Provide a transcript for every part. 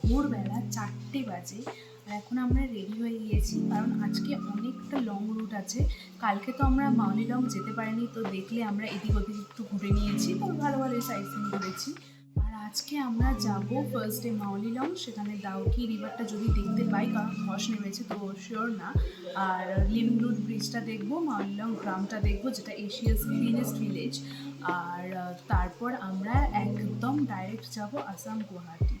ভোরবেলা চারটে বাজে আর এখন আমরা রেডি হয়ে গিয়েছি, কারণ আজকে অনেকটা লং রুট আছে। কালকে তো আমরা মাউলিলং যেতে পারিনি, তো দেখলে আমরা এদিক ওদিক একটু ঘুরে নিয়েছি, তো ভালো ভালো সাইসিং করেছি আর আজকে আমরা যাব ফার্স্ট ডে মাউলিলং সেখানে দাউকি রিভারটা যদি দেখতে পাই, কারণ ধস নেমেছে তো শিওর না। আর লিমরুড ব্রিজটা দেখব মাউলিলং গ্রামটা দেখব, যেটা এশিয়াস গ্রিনেস্ট ভিলেজ আর তারপর আমরা একদম ডাইরেক্ট যাব আসাম গুয়াহাটি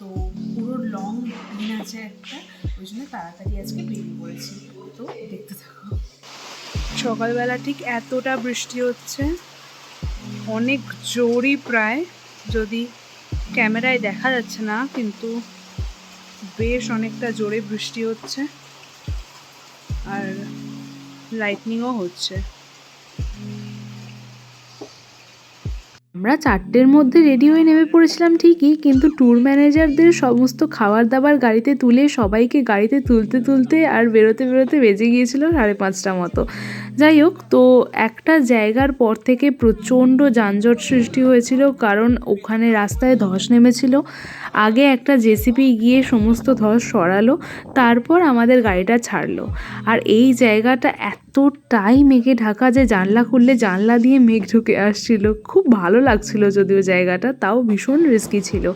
তো পুরো লং দিন আছে একটা, ওই জন্য তাড়াতাড়ি আজকে বেরিয়ে পড়েছি। তো দেখতে থাকো। সকালবেলা ঠিক এতটা বৃষ্টি হচ্ছে, অনেক জোরই প্রায়, যদি ক্যামেরায় দেখা যাচ্ছে না, কিন্তু বেশ অনেকটা জোরে বৃষ্টি হচ্ছে, আর লাইটনিংও হচ্ছে। আমরা চারটের মধ্যে রেডি হয়ে নেমে পড়েছিলাম ঠিকই, কিন্তু ট্যুর ম্যানেজারদের সমস্ত খাবার দাবার গাড়িতে তুলে সবাইকে গাড়িতে তুলতে তুলতে আর বেরোতে বেরোতে বেজে গিয়েছিল সাড়ে পাঁচটা মতো। যাই হোক, তো একটা জায়গার পর থেকে প্রচণ্ড যানজট সৃষ্টি হয়েছিল, কারণ ওখানে রাস্তায় ধস নেমেছিল। আগে একটা জেসিপি গিয়ে সমস্ত ধস সরালো, তারপর আমাদের গাড়িটা ছাড়লো। আর এই জায়গাটা এতটাই মেঘে ঢাকা যে জানলা খুললে জানলা দিয়ে মেঘ ঢুকে আসছিল। খুব ভালো লাগছিল যদিও জায়গাটা, তাও ভীষণ রিস্কি ছিল।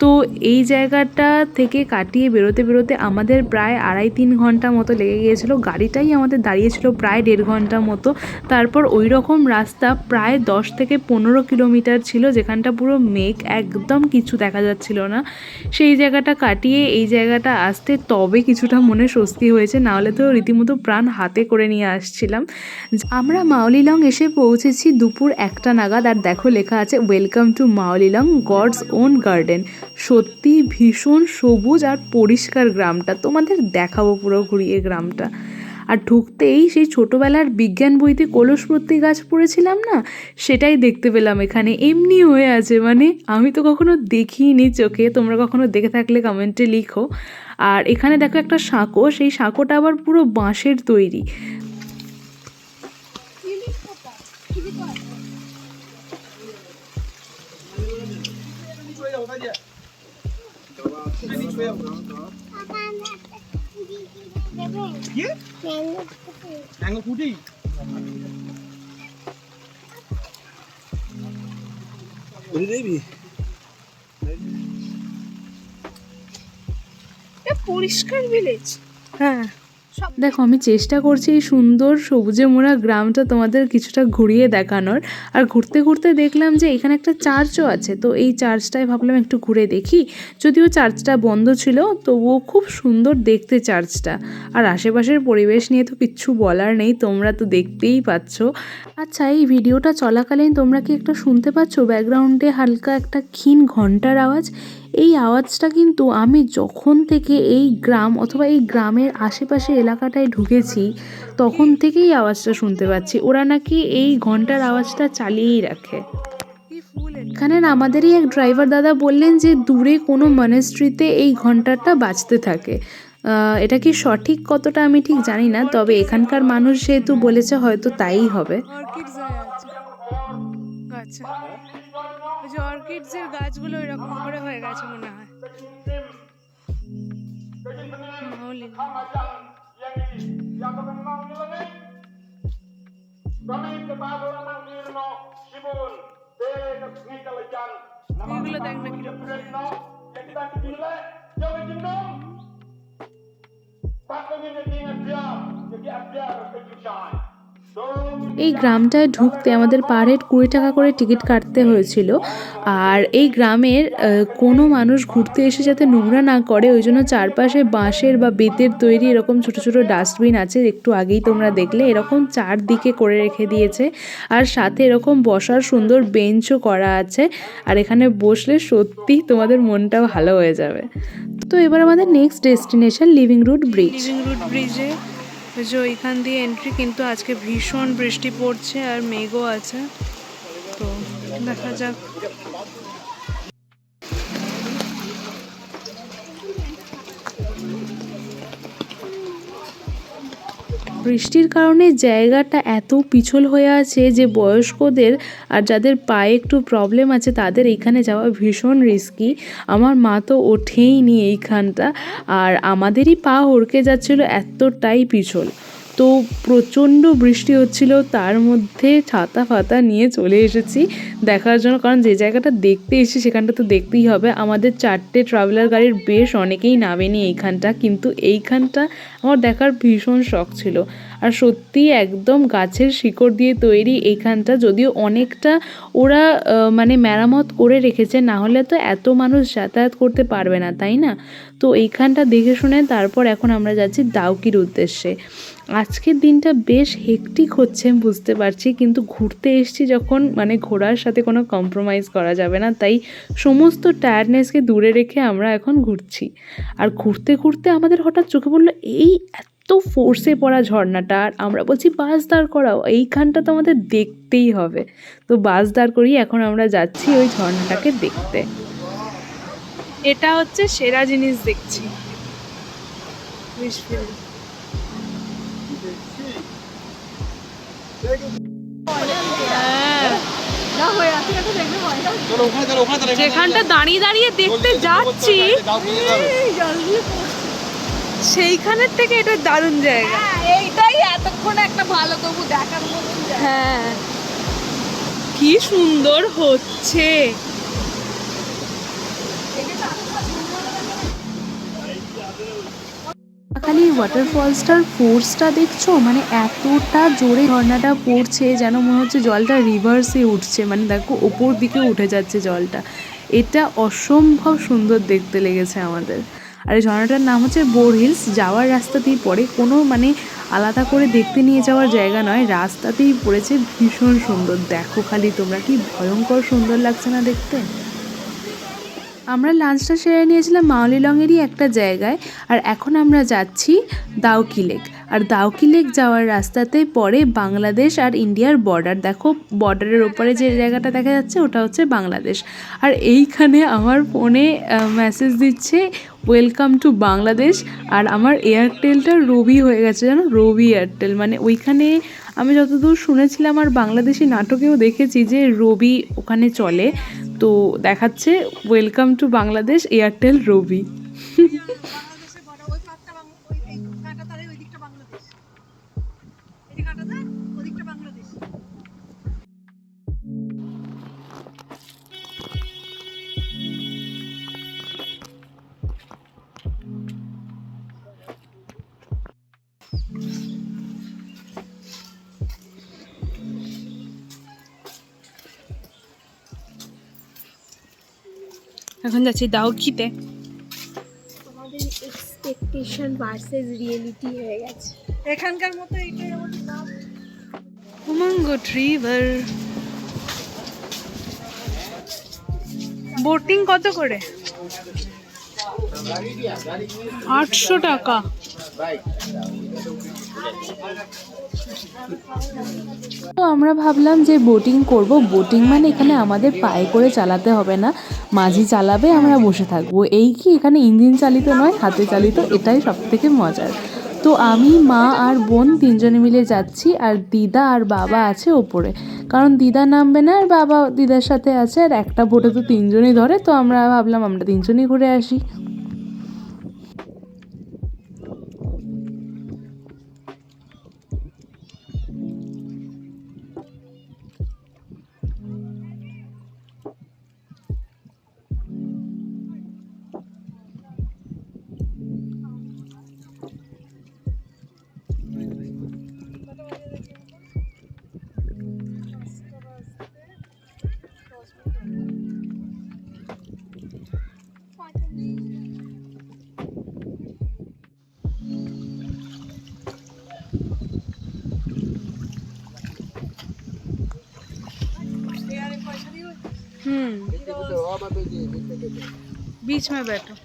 তো এই জায়গাটা থেকে কাটিয়ে বেরোতে বেরোতে আমাদের প্রায় আড়াই তিন ঘণ্টা মতো লেগে গিয়েছিল। গাড়িটাই আমাদের দাঁড়িয়েছিল প্রায় দেড় ঘণ্টা মতো। তারপর ওই রকম রাস্তা প্রায় দশ থেকে পনেরো কিলোমিটার ছিল, যেখানটা পুরো মেঘ একদম কিছু দেখা যাচ্ছিল না। সেই জায়গাটা কাটিয়ে এই জায়গাটা আসতে তবে কিছুটা মনে স্বস্তি হয়েছে নাহলে তো রীতিমতো প্রাণ হাতে করে নিয়ে আসছিলাম। আমরা মাওলিলং এসে পৌঁছেছি দুপুর একটা নাগাদ, আর দেখো লেখা আছে welcome to Mawlynnong God's own garden সত্যি ভীষণ সবুজ আর পরিষ্কার গ্রামটা। তোমাদের দেখাবো পুরো ঘুরিয়ে গ্রামটা। আর ঢুকতেই সেই ছোটোবেলার বিজ্ঞান বইতে কলসপ্রতি গাছ পড়েছিলাম না, সেটাই দেখতে পেলাম এখানে। এমনি হয়ে আছে মানে আমি তো কখনো দেখিনি চোখে, তোমরা কখনো দেখে থাকলে কমেন্টে লিখো। আর এখানে দেখো একটা সাঁকো, সেই সাঁকোটা আবার পুরো বাঁশের তৈরি। ম্যাঙ্গো ফুটি দেবি পরিষ্কার ভিলেজ হ্যাঁ। দেখো, আমি চেষ্টা করছি এই সুন্দর সবুজে মোড়া গ্রামটা তোমাদের কিছুটা ঘুরিয়ে দেখানোর। আর ঘুরতে ঘুরতে দেখলাম যে এখানে একটা চার্চও আছে, তো এই চার্চটায় ভাবলাম একটু ঘুরে দেখি। যদিও চার্চটা বন্ধ ছিল, তবুও খুব সুন্দর দেখতে চার্চটা। আর আশেপাশের পরিবেশ নিয়ে তো কিচ্ছু বলার নেই, তোমরা তো দেখতেই পাচ্ছ। আচ্ছা এই ভিডিওটা চলাকালীন তোমরা কি একটা শুনতে পাচ্ছ? ব্যাকগ্রাউন্ডে হালকা একটা ক্ষীণ ঘণ্টার আওয়াজ। এই আওয়াজটা কিন্তু আমি যখন থেকে এই গ্রাম অথবা এই গ্রামের আশেপাশে এলাকাটায় ঢুকেছি, তখন থেকেই আওয়াজটা শুনতে পাচ্ছি। ওরা নাকি এই ঘণ্টার আওয়াজটা চালিয়েই রাখে। এখানে আমাদেরই এক ড্রাইভার দাদা বললেন যে, দূরে কোনো মনেস্ট্রিতে এই ঘন্টাটা বাজতে থাকে। এটা কি সঠিক কতটা আমি ঠিক জানি না, তবে এখানকার মানুষ যেহেতু বলেছে হয়তো তাই হবে। আচ্ছা। ওই যে অর্কিডসের গাছগুলো এরকম করে হয়ে গেছে মনে হয়। এগুলো দেখ না কীরকম। এই গ্রামটায় ঢুকতে আমাদের পার হেড কুড়ি টাকা করে টিকিট কাটতে হয়েছিল। আর এই গ্রামের কোনো মানুষ ঘুরতে এসে যাতে নোংরা না করে, ওই জন্য চারপাশে বাঁশের বা বেতের তৈরি এরকম ছোট ছোট ডাস্টবিন আছে, একটু আগেই তোমরা দেখলে। এরকম চারদিকে করে রেখে দিয়েছে। আর সাথে এরকম বসার সুন্দর বেঞ্চও করা আছে। আর এখানে বসলে সত্যি তোমাদের মনটাও ভালো হয়ে যাবে। তো এবার আমাদের next destination living root bridge living root ব্রিজে যে ওইখান দিয়ে এন্ট্রি কিন্তু আজকে ভীষণ বৃষ্টি পড়ছে আর মেঘও আছে। তো দেখা যাক। বৃষ্টির কারণে জায়গাটা এত পিছল হয়ে আছে যে বয়স্কদের আর যাদের পায়ে একটু প্রবলেম আছে, তাদের এইখানে যাওয়া ভীষণ রিস্কি আমার মা তো ওঠেই নি এইখানটা। আর আমাদেরই পা হড়কে যাচ্ছিল, এতটাই পিছল। তো প্রচণ্ড বৃষ্টি হচ্ছিল, তার মধ্যে ছাতা ফাতা নিয়ে চলে এসেছি দেখার জন্য। কারণ যে জায়গাটা দেখতে এসেছি, সেখানটা তো দেখতেই হবে। আমাদের চারটে ট্রাভেলার গাড়ির বেশ অনেকেই নামেনি এইখানটা, কিন্তু এইখানটা আমার দেখার ভীষণ শখ ছিল। আর সত্যি একদম গাছের শিকড় দিয়ে তৈরি এইখানটা যদিও অনেকটা ওরা মানে মেরামত করে রেখেছে, না হলে তো এত মানুষ যাতায়াত করতে পারবে না, তাই না? তো এইখানটা দেখে শুনে তারপর এখন আমরা যাচ্ছি দাউকির উদ্দেশ্যে। আজকের দিনটা বেশ হেকটিক হচ্ছে বুঝতে পারছি, কিন্তু ঘুরতে এসছি যখন মানে ঘোরার সাথে কোনো কম্প্রোমাইজ করা যাবে না, তাই সমস্ত টায়ার্ডনেসকে দূরে রেখে আমরা এখন ঘুরছি। আর ঘুরতে ঘুরতে আমাদের হঠাৎ চোখে পড়ল, এই এত ফোর্সে পড়া ঝর্ণাটা আর আমরা বলছি বাস দাঁড় করাও এইখানটা তো আমাদের দেখতেই হবে তো বাস দাঁড় করিয়ে এখন আমরা যাচ্ছি ওই ঝর্ণাটাকে দেখতে এটা হচ্ছে সেরা জিনিস দেখছি যেখানটা দাঁড়িয়ে দাঁড়িয়ে দেখতে যাচ্ছি সেইখানের থেকে এটা দারুণ জায়গা। এইটাই এতক্ষণ একটা ভালো তবু দেখার মতন হ্যাঁ। কি সুন্দর হচ্ছে। খালি ওয়াটারফলসটার ফোর্সটা দেখছ? মানে এতটা জোরে ঝর্ণাটা পড়ছে যেন মনে হচ্ছে জলটা রিভার্সে উঠছে। মানে দেখো ওপর দিকে উঠে যাচ্ছে জলটা। এটা অসম্ভব সুন্দর দেখতে লেগেছে আমাদের। আর এই ঝর্ণাটার নাম হচ্ছে বোর হিলস। যাওয়ার রাস্তাতেই পড়ে। কোনো মানে আলাদা করে দেখতে নিয়ে যাওয়ার জায়গা নয়। রাস্তাতেই পড়েছে ভীষণ সুন্দর। দেখো খালি তোমরা কি ভয়ঙ্কর সুন্দর লাগছে না দেখতে? আমরা লাঞ্চটা সেরে নিয়েছিলাম মাওলিলংয়েরই একটা জায়গায়। আর এখন আমরা যাচ্ছি দাউকি লেক। আর দাউকি লেক যাওয়ার রাস্তাতে পরে বাংলাদেশ আর ইন্ডিয়ার বর্ডার। দেখো, বর্ডারের ওপরে যে জায়গাটা দেখা যাচ্ছে, ওটা হচ্ছে বাংলাদেশ। আর এইখানে আমার ফোনে মেসেজ দিচ্ছে ওয়েলকাম টু বাংলাদেশ। আর আমার এয়ারটেলটা রবি হয়ে গেছে, জানো? রবি এয়ারটেল। মানে ওইখানে আমি যতদূর শুনেছিলাম আর বাংলাদেশি নাটকেও দেখেছি যে রবি ওখানে চলে। তো দেখাচ্ছে, welcome to Bangladesh, Airtel Robi. এখন যাচ্ছি দাউকিতে আমাদের এক্সপেকটেশন ভার্সেস রিয়েলিটি হয়ে গেছে। এখানকার মতো এইটাই আমাদের নাম। উমঙ্গট রিভার বোটিং কত করে? আটশো টাকা। তো আমরা ভাবলাম যে বোটিং করব। বোটিং মানে এখানে আমাদের পায়ে করে চালাতে হবে না। মাঝি চালাবে, আমরা বসে থাকব। এই কি এখানে ইঞ্জিন চালিত নয়, হাতে চালিত? এটাই সব থেকে মজার। তো আমি, মা আর বোন তিনজনে মিলে যাচ্ছি, আর দিদা আর বাবা আছে ওপরে। কারণ দিদা নামবে না, আর বাবা দিদার সাথে আছে, আর একটা বোটে তো তিনজনই ধরে। তো আমরা ভাবলাম আমরা তিনজনই ঘুরে আসি। बीच में बैठो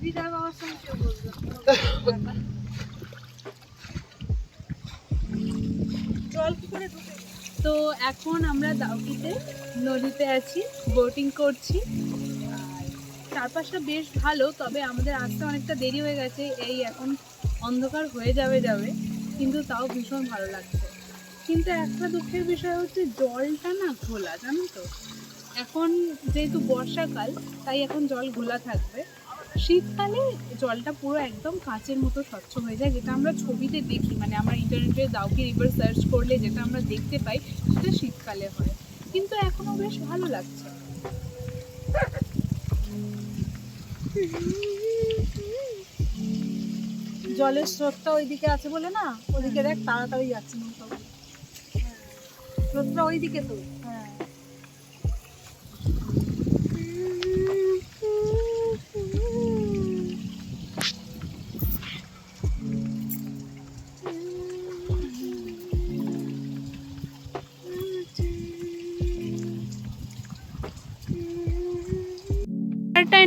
দিদার বাবার সঙ্গে কেউ বলবে না। জল কি করে ঢুকে তো এখন আমরা দাউকিতে নদীতে আছি বোটিং করছি চারপাশটা বেশ ভালো তবে আমাদের আসতে অনেকটা দেরি হয়ে গেছে এই এখন অন্ধকার হয়ে যাবে যাবে কিন্তু তাও ভীষণ ভালো লাগছে কিন্তু একটা দুঃখের বিষয় হচ্ছে জলটা না ঘোলা, জানো তো? এখন যেহেতু বর্ষাকাল, তাই এখন জল ঘোলা থাকবে। শীতকালে জলটা পুরো একদম কাঁচের মতো স্বচ্ছ হয়ে যায়, যেটা আমরা ছবিতে দেখি। মানে আমরা ইন্টারনেটে দাউকি রিভার সার্চ করলে যেটা আমরা দেখতে পাই, সেটা শীতকালে হয়। কিন্তু এখনও বেশ ভালো লাগছে। জলের স্রোতটা ওইদিকে আছে বলে না? ওদিকে দেখ, তাড়াতাড়ি যাচ্ছে। স্রোতটা ওইদিকে তো। হ্যাঁ।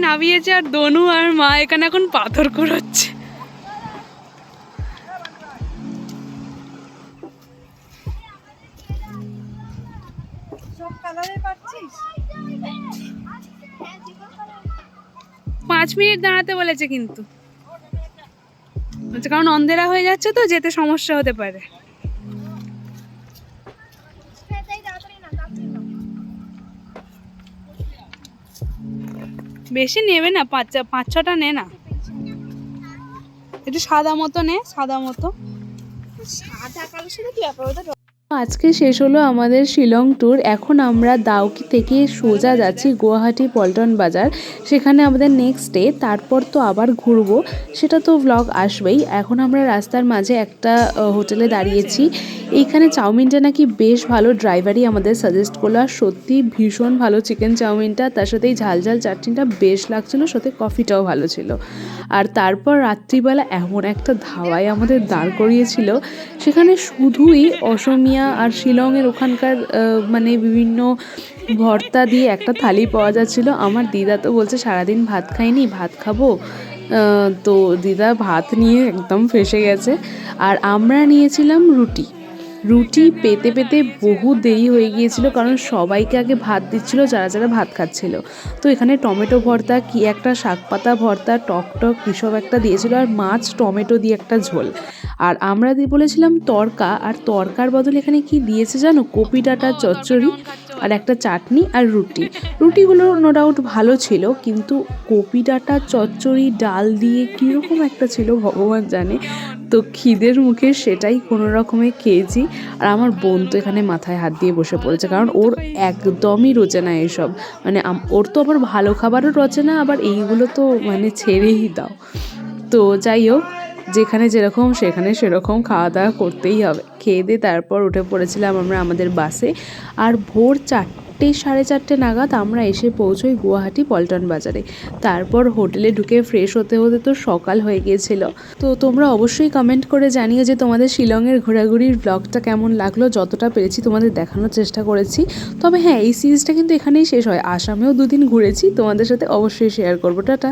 নামিয়েছে আর দনু আর মা এখানে এখন পাথর কুড়োচ্ছে। কালারে পাচ্ছিস পাঁচ মিনিট দাঁড়াতে বলেছে কিন্তু। কারণ অন্ধেরা হয়ে যাচ্ছে তো যেতে সমস্যা হতে পারে। বেশি নেবে না পাঁচ পাঁচ ছটা নে না। একটু সাদা মতো নে সাদা মতো। সাদা কালোর সাথে কি ব্যাপার? ওটা আজকে শেষ হলো আমাদের শিলং ট্যুর এখন আমরা দাউকি থেকে সোজা যাচ্ছি গুয়াহাটি পল্টন বাজার। সেখানে আমাদের নেক্সট ডে তারপর তো আবার ঘুরবো। সেটা তো ব্লগ আসবেই। এখন আমরা রাস্তার মাঝে একটা হোটেলে দাঁড়িয়েছি। এইখানে চাউমিনটা নাকি বেশ ভালো ড্রাইভারই আমাদের সাজেস্ট করল। আর সত্যি ভীষণ ভালো চিকেন চাউমিনটা। তার সাথে এই ঝাল ঝাল চাটনিটা বেশ লাগছিল, সাথে কফিটাও ভালো ছিল। আর তারপর রাত্রিবেলা এমন একটা ধাওয়ায় আমাদের দাঁড় করিয়েছিল। সেখানে শুধুই অসমিয়া আর শিলংয়ের ওখানকার মানে বিভিন্ন ভর্তা দিয়ে একটা থালি পাওয়া যাচ্ছিল। আমার দিদা তো বলছে, সারাদিন ভাত খাইনি, ভাত খাব? তো দিদা ভাত নিয়ে একদম ফেসে গেছে। আর আমরা নিয়েছিলাম রুটি। রুটি পেতে পেতে বহু দেরি হয়ে গিয়েছিল, কারণ সবাইকে আগে ভাত দিচ্ছিল, যারা যারা ভাত খাচ্ছিল। তো এখানে টমেটো ভর্তা, কি একটা শাক পাতা ভর্তা, টক টক, এসব একটা দিয়েছিল, আর মাছ, টমেটো দিয়ে একটা ঝোল। আর আমরা দিয়ে বলেছিলাম তরকা, আর তরকার বদলে এখানে কি দিয়েছে জানো? কপি ডাঁটা, চচ্চড়ি, আর একটা চাটনি আর রুটি। রুটিগুলো নো ডাউট ভালো ছিল, কিন্তু কপি ডাঁটা, চচ্চড়ি, ডাল দিয়ে কীরকম একটা ছিল ভগবান জানে। তো খিদের মুখে সেটাই কোনো রকমে খেয়েছি। আর আমার বোন তো এখানে মাথায় হাত দিয়ে বসে পড়েছে, কারণ ওর একদমই রোচে না এসব। মানে ওর তো আবার ভালো খাবারও রচে না, আবার এইগুলো তো মানে ছেড়েই দাও। তো যাই হোক, যেখানে যেরকম সেখানে সেরকম খাওয়া দাওয়া করতেই হবে। খেয়ে দিয়ে তারপর উঠে পড়েছিলাম আমরা আমাদের বাসে। আর ভোর চারটে, সাড়ে চারটে নাগাদ আমরা এসে পৌঁছোই গুয়াহাটি পল্টন বাজারে। তারপর হোটেলে ঢুকে ফ্রেশ হতে হতে তো সকাল হয়ে গিয়েছিল। তো তোমরা অবশ্যই কমেন্ট করে জানিও যে তোমাদের শিলংয়ের ঘোরাঘুরির ব্লগটা কেমন লাগল, যতটা পেরেছি তোমাদের দেখানোর চেষ্টা করেছি। তবে হ্যাঁ এই সিরিজটা কিন্তু এখানেই শেষ হয়। আসামেও দুদিন ঘুরেছি, তোমাদের সাথে অবশ্যই শেয়ার করব। টাটা!